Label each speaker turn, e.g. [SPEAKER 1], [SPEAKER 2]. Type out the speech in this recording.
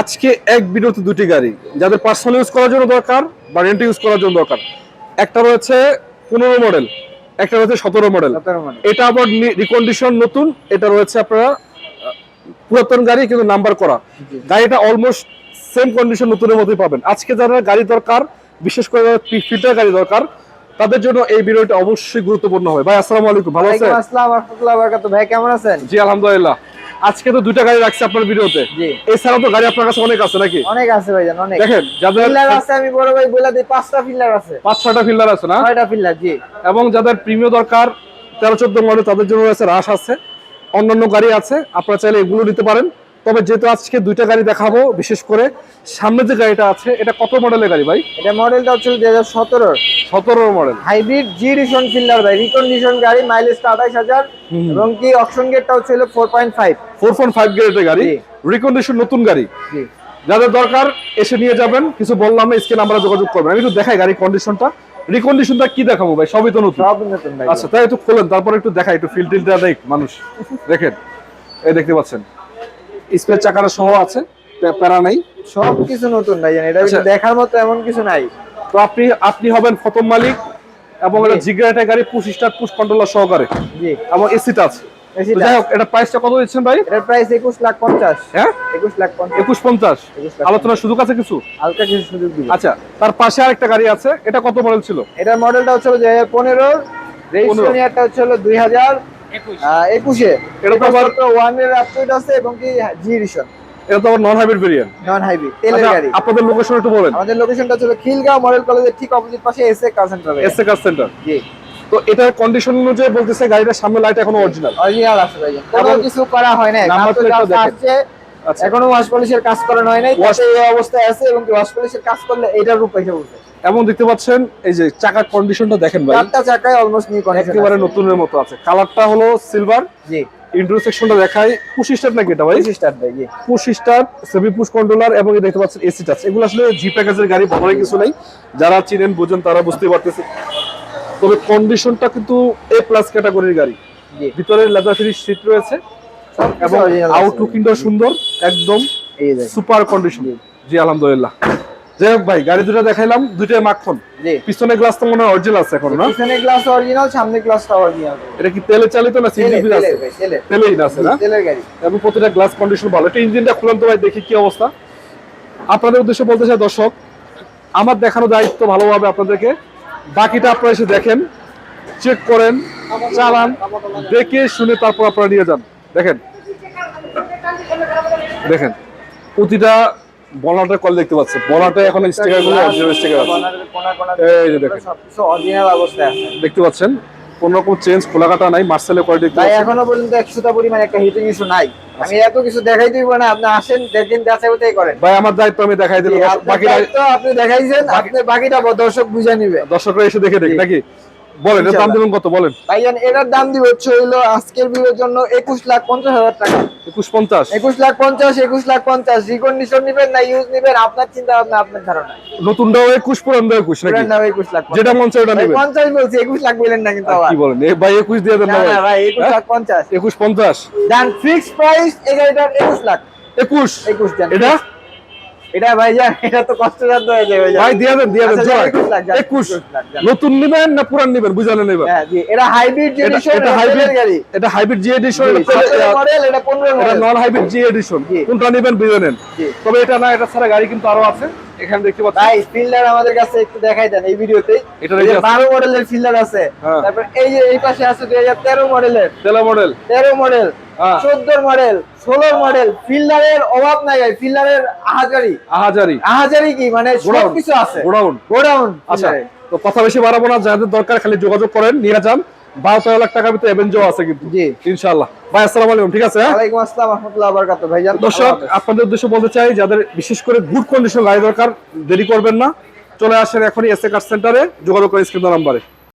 [SPEAKER 1] আজকে এক ভিডিওতে দুটি গাড়ি যাদের পার্সোনাল ইউজ করার জন্য দরকার বা রেন্ট ইউজ করার জন্য দরকার। একটা রয়েছে পনেরো মডেল একটা রয়েছে সতেরো মডেল এটা আবার রিকন্ডিশন নতুন এটা রয়েছে আপনারা পুরাতন গাড়ি কিন্তু নাম্বার করা। গাড়িটা অলমোস্ট সেম কন্ডিশন নতুনের মতোই পাবেন। আজকে যারা গাড়ি দরকার বিশেষ করে ফিল্টার গাড়ি দরকার তাদের জন্য এই ভিডিওটা অবশ্যই গুরুত্বপূর্ণ হবে। ভাই আসসালামু আলাইকুম ভালো আছেন?
[SPEAKER 2] আসসালাম বারাকাতুহু। ভাই কেমন আছেন?
[SPEAKER 1] জি আলহামদুলিল্লাহ। আজকে তো দুটা গাড়ি রাখছে আপনার ভিডিওতে।
[SPEAKER 2] এছাড়া
[SPEAKER 1] এছাড়াও তো গাড়ি আপনার কাছে অনেক আছে নাকি?
[SPEAKER 2] অনেক আছে ভাইজান অনেক।
[SPEAKER 1] দেখেন যাদের
[SPEAKER 2] ফিল্লার আছে আমি বড় ভাই বলে দিই পাঁচটা ফিল্ডার আছে।
[SPEAKER 1] পাঁচ ছয়টা ফিল্ডার আছে না?
[SPEAKER 2] ছয়টা ফিল্ডার জি।
[SPEAKER 1] এবং যাদের প্রিমিয় দরকার তেরো চোদ্দ মডেল তাদের জন্য রয়েছে রাশ আছে। অন্যান্য গাড়ি আছে আপনারা চাইলে এগুলো নিতে পারেন। তবে যেহেতু আজকে দুইটা গাড়ি দেখাবো বিশেষ করে সামনে যে গাড়িটা আছে এটা কত মডেলের গাড়ি ভাই?
[SPEAKER 2] এটা মডেলটা হচ্ছে দুই হাজার সতেরোর।
[SPEAKER 1] সতেরো মডেল।
[SPEAKER 2] হাইব্রিড জি রিশন ফিল্লার ভাই রিকন্ডিশন গাড়ি মাইলেজটা আঠাইশ হাজার। এবং কি অপশন গেটটা হচ্ছে four point five
[SPEAKER 1] four point five গ্রেডের গাড়ি। রিকন্ডিশন নতুন গাড়ি। যাদের দরকার এসে নিয়ে যাবেন কিছু বললাম না স্ক্রিন আমরা যোগাযোগ করবেন। আমি একটু দেখাই গাড়ি কন্ডিশনটা রিকন্ডিশনটা কি দেখাবো ভাই? সবই তো নতুন। আচ্ছা তাই একটু খোলেন তারপর একটু দেখাই একটু ফিল টিলটা দেখ মানুষ। দেখেন। এই দেখতে পাচ্ছেন। স্পেস চাকাটা সহ আছে প্যারা নাই।
[SPEAKER 2] সব কিছু নতুন ভাইজান। এটা
[SPEAKER 1] আচ্ছা।
[SPEAKER 2] দেখার মতো এমন কিছু নাই।
[SPEAKER 1] তো আপনি আপনি হবেন প্রথম মালিক এবং এটা। জিগ্রাটা গাড়ি পুশ স্টার্ট পুশ কন্ট্রোলার সহকারে
[SPEAKER 2] জি।
[SPEAKER 1] এবং এসিটা আছে। যাই হোক এটা প্রাইসটা কত দিচ্ছেন ভাই?
[SPEAKER 2] এটার প্রাইস একুশ লাখ পঞ্চাশ।
[SPEAKER 1] হ্যাঁ?
[SPEAKER 2] একুশ লাখ পঞ্চাশ।
[SPEAKER 1] একুশ পঞ্চাশ।
[SPEAKER 2] 21 লাখ।
[SPEAKER 1] আলোচনার সুযোগ আছে কিছু?
[SPEAKER 2] হালকা কিছু সুযোগ দিবে।
[SPEAKER 1] আচ্ছা তার পাশে আরেকটা গাড়ি আছে। এটা কত মডেল ছিল?
[SPEAKER 2] এটার মডেলটা হচ্ছে দুই হাজার পনেরো। রেজিস্ট্রেশন ইয়ারটা হচ্ছে হলো দুই হাজার একুশে।
[SPEAKER 1] এটা তো আবার
[SPEAKER 2] ওয়ানের আপডেট আছে এবং কি জি রিশন
[SPEAKER 1] এটা তো আবার non hybrid variant
[SPEAKER 2] non hybrid তেলের গাড়ি।
[SPEAKER 1] আপনাদের লোকেশন একটু বলেন।
[SPEAKER 2] আমাদের লোকেশনটা হচ্ছে খিলগাঁও মডেল কলেজের ঠিক অপোজিট পাশে SA car centre
[SPEAKER 1] SA car centre
[SPEAKER 2] জি।
[SPEAKER 1] তো এটার কন্ডিশন অনুযায়ী বলতেছে গাড়িটার সামনে লাইট এখনও অরিজিনাল
[SPEAKER 2] অরিজিনাল আছে ভাই কোনো কিছু করা হয়
[SPEAKER 1] নাম্বার দেখেন। আচ্ছা।
[SPEAKER 2] এখনও ওয়াশ পলিশের কাজ করানো হয় নাই এই অবস্থায় আছে এবং ওয়াশ পলিশের কাজ করলে এটার রূপ এসে উঠবে
[SPEAKER 1] এবং দেখতে পাচ্ছেন এই যে চাকার কন্ডিশনটা দেখেন ভাই।
[SPEAKER 2] চারটা চাকায় অলমোস্ট নিউ কন্ডিশন
[SPEAKER 1] একেবারে নতুনের মতো আছে। কালারটা হলো সিলভার
[SPEAKER 2] জি।
[SPEAKER 1] ইন্টারসেকশনটা দেখাই। পুশ স্টার্ট নাকি এটা ভাই?
[SPEAKER 2] পঁচিশ স্টার্ট ভাই
[SPEAKER 1] push start semi push controller এবং এই দেখতে পাচ্ছেন এসি টাচ এগুলো আসলে জি প্যাকেজের গাড়ি বলার কিছু নেই। যারা চিনেন বুঝেন তারা বুঝতে পারতেছে। তবে কন্ডিশনটা কিন্তু এ প্লাস ক্যাটাগরির গাড়ি। ভিতরে লেদার ফিনিশ সিট রয়েছে। এবং আউটলুকিংটা সুন্দর একদম সুপার কন্ডিশন জি। আলহামদুলিল্লাহ। যাই হোক ভাই গাড়ি দুটো দেখাইলাম দুইটাই মাখন। পিছনে গ্লাস তো মনে হয় অরিজিনাল আছে এখন না?
[SPEAKER 2] পিছনে গ্লাস অরিজিনাল সামনে গ্লাসটা অরিজিনাল
[SPEAKER 1] এটা কি তেলে চালিত না সিএনজি আছে
[SPEAKER 2] তেলের
[SPEAKER 1] তেলেই না আছে না?
[SPEAKER 2] তেলের গাড়ি।
[SPEAKER 1] এবং প্রতিটা গ্লাস কন্ডিশন ভালো। এটা ইঞ্জিনটা খুললাম তো ভাই দেখি কি অবস্থা। আপনাদের উদ্দেশ্যে বলতে চাই দর্শক আমার দেখানো দায়িত্ব ভালোভাবে আপনাদেরকে। বাকিটা আপনারা এসে দেখেন চেক করেন চালান দেখে শুনে তারপর আপনারা নিয়ে যান। দেখেন। দেখেন প্রতিটা বলাটা কল দেখতে পাচ্ছেন। বলাটা এখন স্টিকারগুলো অরিজিনাল স্টিকার আছে। এই যে দেখেন।
[SPEAKER 2] সবকিছু অরিজিনাল অবস্থায় আছে
[SPEAKER 1] দেখতে পাচ্ছেন কোন রকম চেঞ্জ খোলা কাটা নাই মার্সেলের কোয়ালিটি দেখতে পাচ্ছেন।
[SPEAKER 2] এখনও পর্যন্ত একশোটা পরিমাণ একটা হিটিং ইস্যু নাই। আমি এত কিছু দেখাই দিব না আপনি আসেন দেখেন যাচাই বাছাই করেন।
[SPEAKER 1] ভাই আমার দায়িত্ব আমি দেখাই দিলাম। বাকিটা
[SPEAKER 2] আপনি দেখাইছেন আপনি বাকিটা দর্শক বুঝে নিবে।
[SPEAKER 1] দর্শকরা এসে দেখে দেখ নাকি? বলেন এর দাম। দেবেন কত? বলেন।
[SPEAKER 2] ভাইজান এটার দাম দিব হচ্ছে হইল আজকের ভিডিওর জন্য একুশ লাখ পঞ্চাশ হাজার টাকা।
[SPEAKER 1] একুশ পঞ্চাশ?
[SPEAKER 2] একুশ লাখ পঞ্চাশ একুশ লাখ পঞ্চাশ। রিকন্ডিশন নিবেন না ইউজ নিবেন আপনার চিন্তা ভাবনা আপনার ধারণা।
[SPEAKER 1] নতুনটাও একুশ পুরানটাও একুশ নাকি?
[SPEAKER 2] পুরান নাম একুশ লাখ
[SPEAKER 1] যেটা মন চায় ওটা নেবেন।
[SPEAKER 2] পঞ্চাশ বলছি একুশ লাখ বললেন না কিন্তু আবার।
[SPEAKER 1] কি বলেন? এ ভাই একুশ দিয়ে দেন
[SPEAKER 2] না
[SPEAKER 1] না ভাই।
[SPEAKER 2] ভাই একুশ
[SPEAKER 1] হ্যাঁ?
[SPEAKER 2] লাখ পঞ্চাশ।
[SPEAKER 1] একুশ পঞ্চাশ।
[SPEAKER 2] দেন ফিক্সড প্রাইস গাড়িটার একুশ লাখ।
[SPEAKER 1] একুশ?
[SPEAKER 2] একুশ দেন
[SPEAKER 1] এটা?
[SPEAKER 2] এটা ভাই যান এটা তো কষ্টসাধ্য হয়ে যাবে
[SPEAKER 1] ভাই দিয়ে দেন দিয়ে দেন
[SPEAKER 2] আচ্ছা,
[SPEAKER 1] জয়।
[SPEAKER 2] একুশ লাখ, যান,
[SPEAKER 1] একুশ।
[SPEAKER 2] একুশ লাখ, যান।
[SPEAKER 1] নতুন নিবেন না পুরান নিবেন বুঝালে নেবেন
[SPEAKER 2] হ্যাঁ জি এটা হাইব্রিড
[SPEAKER 1] জি
[SPEAKER 2] এডিশন
[SPEAKER 1] এটা হাইব্রিড
[SPEAKER 2] গাড়ি।
[SPEAKER 1] এটা হাইব্রিড জি এডিশন
[SPEAKER 2] মডেল এটা 15
[SPEAKER 1] এটা
[SPEAKER 2] model
[SPEAKER 1] non hybrid G. Edition কোনটা নিবেন বুঝে নেন। তবে এটা না এটা ছাড়া গাড়ি কিন্তু আরও আছে। এখানে দেখতে পাচ্ছেন?
[SPEAKER 2] ভাই ফিল্ডার আমাদের কাছে একটু দেখাই দেন এই ভিডিওতে।
[SPEAKER 1] এটা রেডি আছে।
[SPEAKER 2] 12 মডেলের ফিল্ডার আছে।
[SPEAKER 1] হ্যাঁ।
[SPEAKER 2] তারপর এই যে এই পাশে আছে 2013 মডেলের
[SPEAKER 1] তেলা মডেল
[SPEAKER 2] 13 মডেল
[SPEAKER 1] হ্যাঁ।
[SPEAKER 2] 14 মডেল 16 মডেল ফিল্ডারের অভাব নাই ভাই ফিল্ডারের আহাজারি।
[SPEAKER 1] আহাজারি।
[SPEAKER 2] আহাজারি কি? মানে সব কিছু আছে।
[SPEAKER 1] গোডাউন
[SPEAKER 2] গোডাউন
[SPEAKER 1] আচ্ছা তো কথা বেশি বাড়াবো না যাদের দরকার খালি যোগাযোগ করেন নিয়ে যান বারো তেরো লাখ টাকার ভিতরে এভেঞ্জো আছে কিন্তু।
[SPEAKER 2] জি।
[SPEAKER 1] ইনশাআল্লাহ। ভাই আসসালামু আলাইকুম ঠিক আছে?
[SPEAKER 2] ওয়ালাইকুম আসসালাম রাহমাতুল্লাহ বারাকাতু ভাই
[SPEAKER 1] দর্শক আপনাদের উদ্দেশ্যে বলতে চাই যাদের বিশেষ করে গুড কন্ডিশন গাড়ি দরকার দেরি করবেন না। চলে আসেন এখনই এসএ কার সেন্টারে যোগাযোগ করে স্ক্রিন নাম্বারে।